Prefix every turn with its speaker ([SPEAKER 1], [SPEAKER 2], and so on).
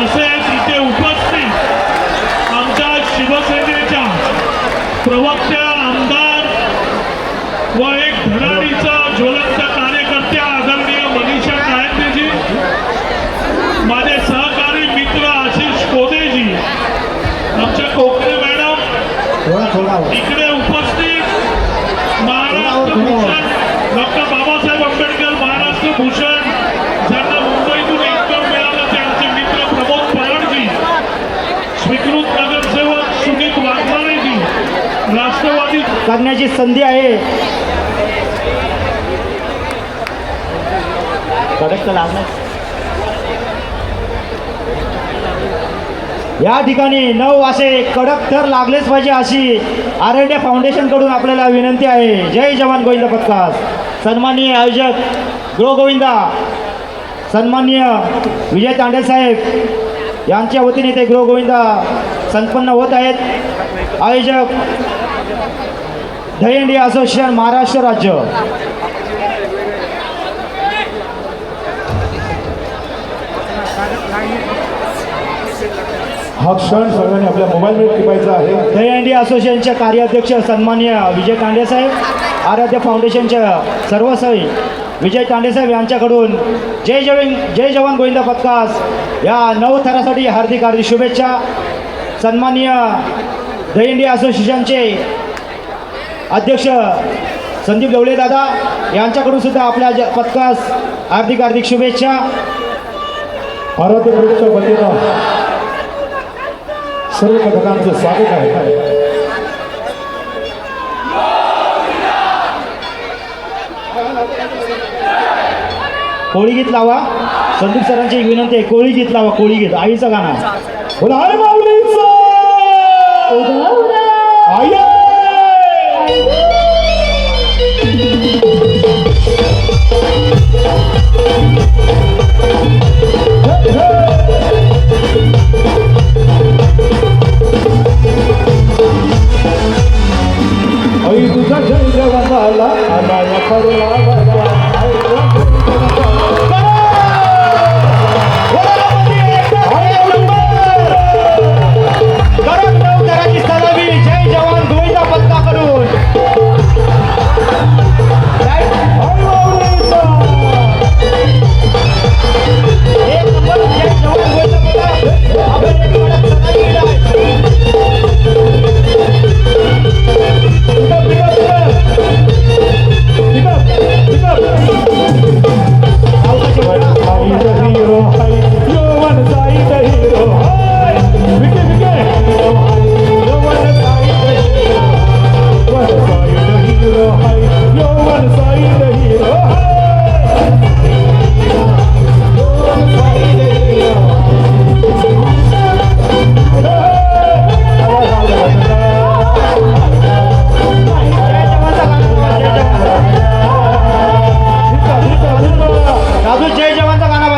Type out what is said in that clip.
[SPEAKER 1] तसेच इथे उपस्थित आमच्या शिवसेनेच्या प्रवक्त्या आमदार व एक धडाडीचा ज्वलंत कार्यकर्त्या आदरणीय मनीषा कायंदेजी माझे सहकारी मित्र आशिष कोदेजी आमच्या कोकणे मॅडम
[SPEAKER 2] थोडा थोडा
[SPEAKER 1] इकडे उपस्थित महाराष्ट्र डॉक्टर बाबासाहेब आंबेडकर नगरसेवक वाघमारेजी राष्ट्रवादी
[SPEAKER 2] करण्याची संधी आहे. कडक तर लागणार या ठिकाणी नऊ असे कडक तर लागलेच पाहिजे अशी आर एन फाउंडेशन आपल्याला विनंती आहे. जय जवान गोविंद पत्कास. सन्माननीय आयोजक गृह गोविंदा सन्माननीय विजय तांडे साहेब यांच्या वतीने ते गृह गोविंदा संपन्न होत आहेत. आयोजक दहीहंडी असोसिएशन महाराष्ट्र राज्य.
[SPEAKER 3] हा क्षण सगळ्यांनी आपल्या मोबाईलवर टिपायचा आहे.
[SPEAKER 2] दहीहंडी असोसिएशनचे कार्याध्यक्ष सन्माननीय विजय तांडे साहेब आराध्य फाउंडेशनच्या सर्व सही विजय तांडे साहेब यांच्याकडून जय जवान जय जवान गोविंद पथकास या नऊ थरासाठी हार्दिक हार्दिक शुभेच्छा. सन्माननीय दहीहंडी असोसिएशनचे अध्यक्ष संदीप ढवळे दादा यांच्याकडून सुद्धा आपल्या ज- पथकास हार्दिक हार्दिक शुभेच्छा.
[SPEAKER 3] आराध्य ग्रुपच्या वतीनं सर्व पथकांचं स्वागत आहे.
[SPEAKER 2] कोळी गीत लावा. संदीप सरांची एक विनंती आहे कोळी गीत लावा कोळी गीत. आईचं गाणं
[SPEAKER 3] बोला, "अरे माऊलीचं!" અમારા ખરું